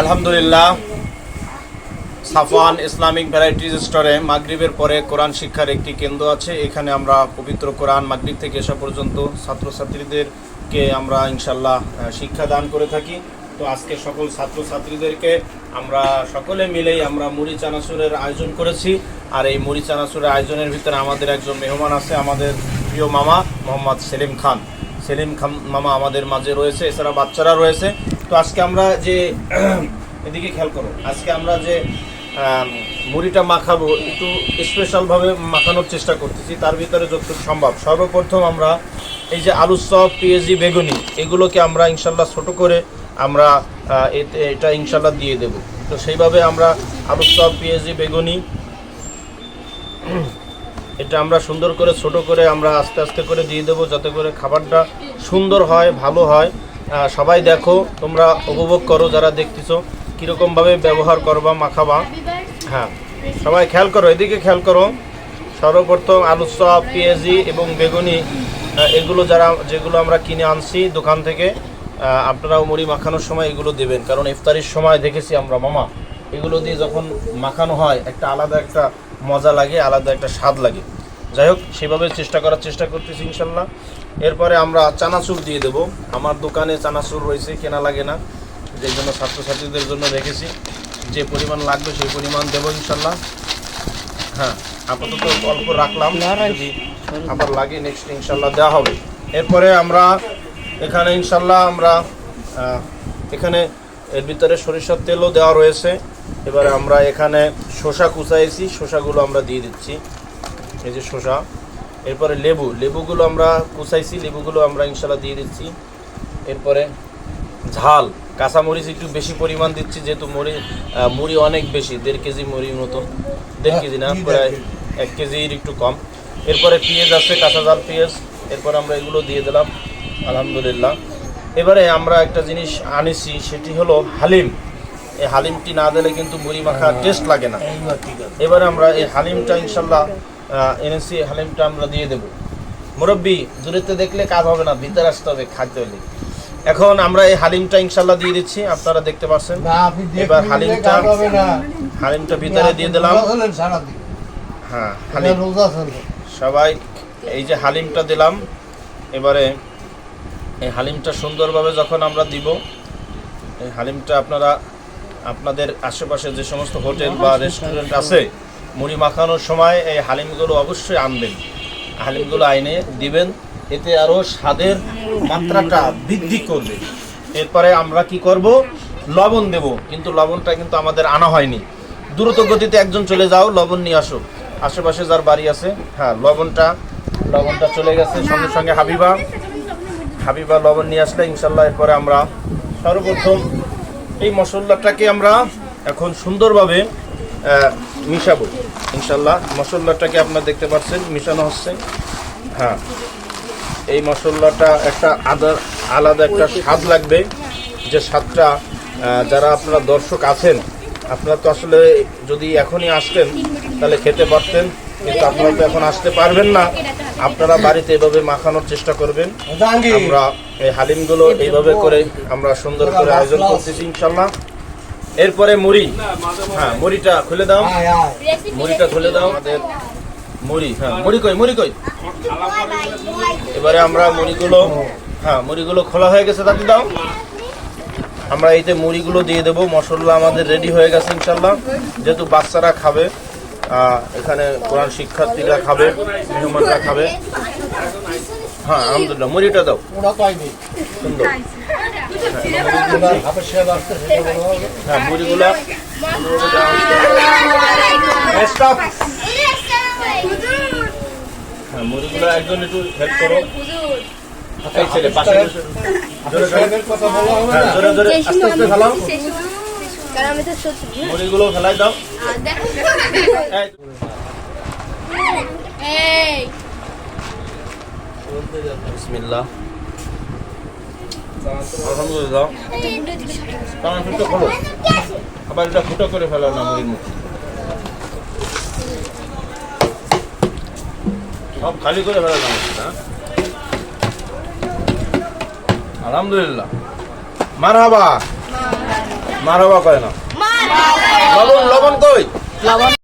আলহামদুলিল্লাহ, Safwan Islamic varieties স্টোরে মাগরিবের পরে কোরআন শিক্ষার একটি কেন্দ্র আছে। এখানে আমরা পবিত্র কোরআন মাগরিব থেকে এসা পর্যন্ত ছাত্রছাত্রীদেরকে আমরা ইনশাল্লাহ শিক্ষা দান করে থাকি। তো আজকে সকল ছাত্রছাত্রীদেরকে আমরা সকলে মিলেই আমরা মুড়ি চানাচুরের আয়োজন করেছি। আর এই মুড়ি চানাচুরের আয়োজনের ভিতরে আমাদের একজন মেহমান আছে, আমাদের প্রিয় মামা, মোহাম্মদ সেলিম খান। সেলিম খাম মামা আমাদের মাঝে রয়েছে, এছাড়া বাচ্চারা রয়েছে। তো আজকে আমরা যে, এদিকে খেয়াল করো, আজকে আমরা যে মুড়িটা মাখাবো, একটু স্পেশালভাবে মাখানোর চেষ্টা করতেছি, তার ভিতরে যতটুকু সম্ভব। সর্বপ্রথম আমরা এই যে আলু চপ, পেঁয়াজি, বেগুনি, এগুলোকে আমরা ইনশাল্লাহ ছোট করে আমরা এটা ইনশাল্লাহ দিয়ে দেব। তো সেইভাবে আমরা আলু চপ, পেঁয়াজি, বেগুনি এটা আমরা সুন্দর করে, ছোট করে আমরা আস্তে আস্তে করে দিয়ে দেবো যাতে করে খাবারটা সুন্দর হয়, ভালো হয়। সবাই দেখো, তোমরা উপভোগ করো যারা দেখতেছো, কীরকমভাবে ব্যবহার করবা, মাখাবা। হ্যাঁ সবাই খেয়াল করো, এদিকে খেয়াল করো। সর্বপ্রথম আলু চপ, পেঁয়াজি এবং বেগুনি এগুলো যারা, যেগুলো আমরা কিনে আনছি দোকান থেকে আপনারাও মুড়ি মাখানোর সময় এগুলো দেবেন। কারণ ইফতারির সময় দেখেছি আমরা, মামা, এগুলো দিয়ে যখন মাখানো হয়, একটা আলাদা একটা মজা লাগে, আলাদা একটা স্বাদ লাগে। যাই হোক, সেভাবে চেষ্টা করার চেষ্টা করতেছি ইনশাল্লাহ। এরপরে আমরা চানাচুর দিয়ে দেব। আমার দোকানে চানাচুর রয়েছে, কেনা লাগে না। যেই জন্য ছাত্রছাত্রীদের জন্য রেখেছি। যে পরিমাণ লাগবে সেই পরিমাণ দেবো ইনশাল্লাহ। হ্যাঁ আপাতত অল্প রাখলাম। যদি আবার লাগে নেক্সট ইনশাল্লাহ দেওয়া হবে। এরপরে আমরা এখানে ইনশাল্লাহ আমরা এখানে এর ভিতরে সরিষার তেলও দেওয়া রয়েছে। এবারে আমরা এখানে শসা কুচাইছি শসাগুলো আমরা দিয়ে দিচ্ছি। এই যে শসা। এরপরে লেবু লেবুগুলো আমরা কুচাইছি লেবুগুলো আমরা ইনশাল্লাহ দিয়ে দিচ্ছি। এরপরে ঝাল কাঁচামরিচ একটু বেশি পরিমাণ দিচ্ছি যেহেতু মুড়ি মুড়ি অনেক বেশি দেড় কেজি মুড়ির মতন দেড় কেজি না প্রায় এক কেজির একটু কম। এরপরে পেঁয়াজ আছে কাঁচা ঝাল পেঁয়াজ। এরপর আমরা এগুলো দিয়ে দিলাম। আলহামদুলিল্লাহ। এবারে আমরা একটা জিনিস আনিছি সেটি হলো হালিম। এই হালিমটি না দিলে কিন্তু মুড়ি মাখা টেস্ট লাগে না। এবারে আমরা এই হালিমটা ইনশাল্লাহ এনেছি হালিমটা আমরা দিয়ে দেব। মুরব্বী দূরেতে দেখলে কাজ হবে না ভিতরে আসতে হবে খাদ্য হলে। এখন আমরা এই হালিমটা ইনশাল্লাহ দিয়ে দিচ্ছি আপনারা দেখতে পাচ্ছেন। এবার হালিমটা হালিমটা ভিতরে দিয়ে দিলাম। হ্যাঁ হালিম। সবাই এই যে হালিমটা দিলাম এবারে এই হালিমটা সুন্দরভাবে যখন আমরা দিব, এই হালিমটা আপনারা, আপনাদের আশেপাশে যে সমস্ত হোটেল বা রেস্টুরেন্ট আছে, মুড়ি মাখানোর সময় এই হালিমগুলো অবশ্যই আনবেন। হালিমগুলো আইনে দিবেন, এতে আরও স্বাদের মাত্রাটা বৃদ্ধি করবে। এরপরে আমরা কি করব? লবণ দেব, কিন্তু লবণটা কিন্তু আমাদের আনা হয়নি। দ্রুত গতিতে একজন চলে যাও, লবণ নিয়ে আসো। আশেপাশে যার বাড়ি আছে হ্যাঁ লবণটা লবণটা চলে গেছে সঙ্গে সঙ্গে হাবিবা। হাবিবা লবণ নিয়ে আসলে ইনশাল্লাহ এরপরে আমরা সর্বপ্রথম এই মশলাটাকে আমরা এখন সুন্দরভাবে মিশাবো। ইনশাল্লাহ মশলাটাকে আপনারা দেখতে পাচ্ছেন, মিশানো হচ্ছে। হ্যাঁ এই মশলাটা একটা আদার আলাদা একটা স্বাদ লাগবে। যে স্বাদটা যারা আপনারা দর্শক আছেন, আপনারা তো আসলে যদি এখনই আসতেন, তাহলে খেতে পারতেন। কিন্তু আপনারা তো এখন আসতে পারবেন না। আপনারা বাড়িতে এভাবে মাখানোর চেষ্টা করবেন। আমরা এই হালিমগুলো এইভাবে করে আমরা সুন্দর করে আয়োজন করতেছি ইনশাল্লাহ। এরপরে মুড়ি। হ্যাঁ মুড়িটা খুলে দাও। মুড়িটা খুলে দাও। আমাদের মুড়ি হ্যাঁ মুড়ি কই মুড়ি কই? এবারে আমরা মুড়িগুলো হ্যাঁ মুড়িগুলো খোলা হয়ে গেছে তাতে দাও। আমরা এইতে মুড়িগুলো দিয়ে দেবো। মশলা আমাদের রেডি হয়ে গেছে ইনশাল্লাহ। যেহেতু বাচ্চারা খাবে এখানে কোরআন শিক্ষার্থীরা খাবে মেহমানরা খাবে হ্যাঁ আলহামদুলিল্লাহ মুড়িটা দাও সুন্দর হ্যাঁ মুড়িগুলো হ্যাঁ মুড়িগুলো একজন একটু হেল্প করো এই ছেলে পাশে জোরে জোরে হ্যাঁ আস্তে আস্তে ফেলাও কারণ আমি তো সত্যি। মুড়িগুলো ফেলাই দাও। এই, এই। বিসমিল্লাহ। আলহামদুলিল্লাহ। কারণ ফুটো খোলো। আবার এটা ফুটো করে ফেলো না মুড়ির মুখ সব খালি করে ফেলো না হ্যাঁ? আলহামদুলিল্লাহ। মারহাবা। মারাবা কয় না। লবণ লবণ কই? লবণ